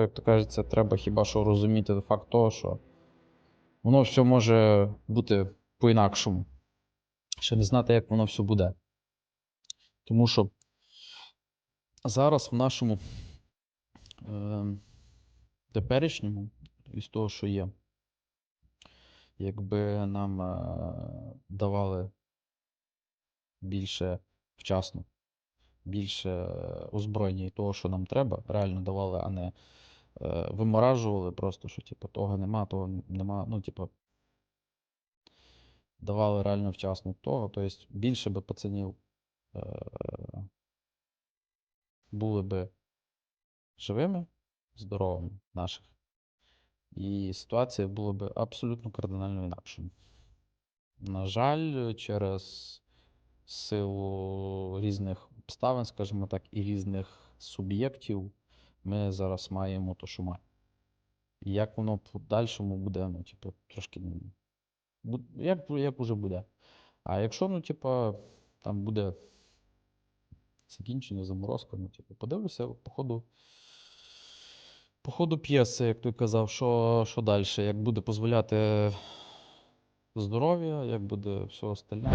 Як то кажеться, треба хіба що розуміти факт того, що воно все може бути по-інакшому. Ще не знати, як воно все буде. Тому що зараз в нашому е, теперішньому, із того, що є, якби нам е, давали більше вчасно, більше е, озброєння і того, що нам треба, реально давали, а не виморажували просто, що типу, того нема, того нема. Ну, типу, давали реально вчасно того. Тобто більше би пацанів е, були би живими, здоровими наших. І ситуація була б абсолютно кардинально інакшою. На жаль, через силу різних обставин, скажімо так, і різних суб'єктів, ми зараз маємо то, що маємо. Як воно в подальшому буде, ну, типу, трошки. ну, Як, як уже буде. А якщо, ну, типу, там буде закінчення, заморозка, ну, типу, подивлюся, по ходу, по ходу п'єси, як той казав, що, що далі, як буде дозволяти здоров'я, як буде все остальне,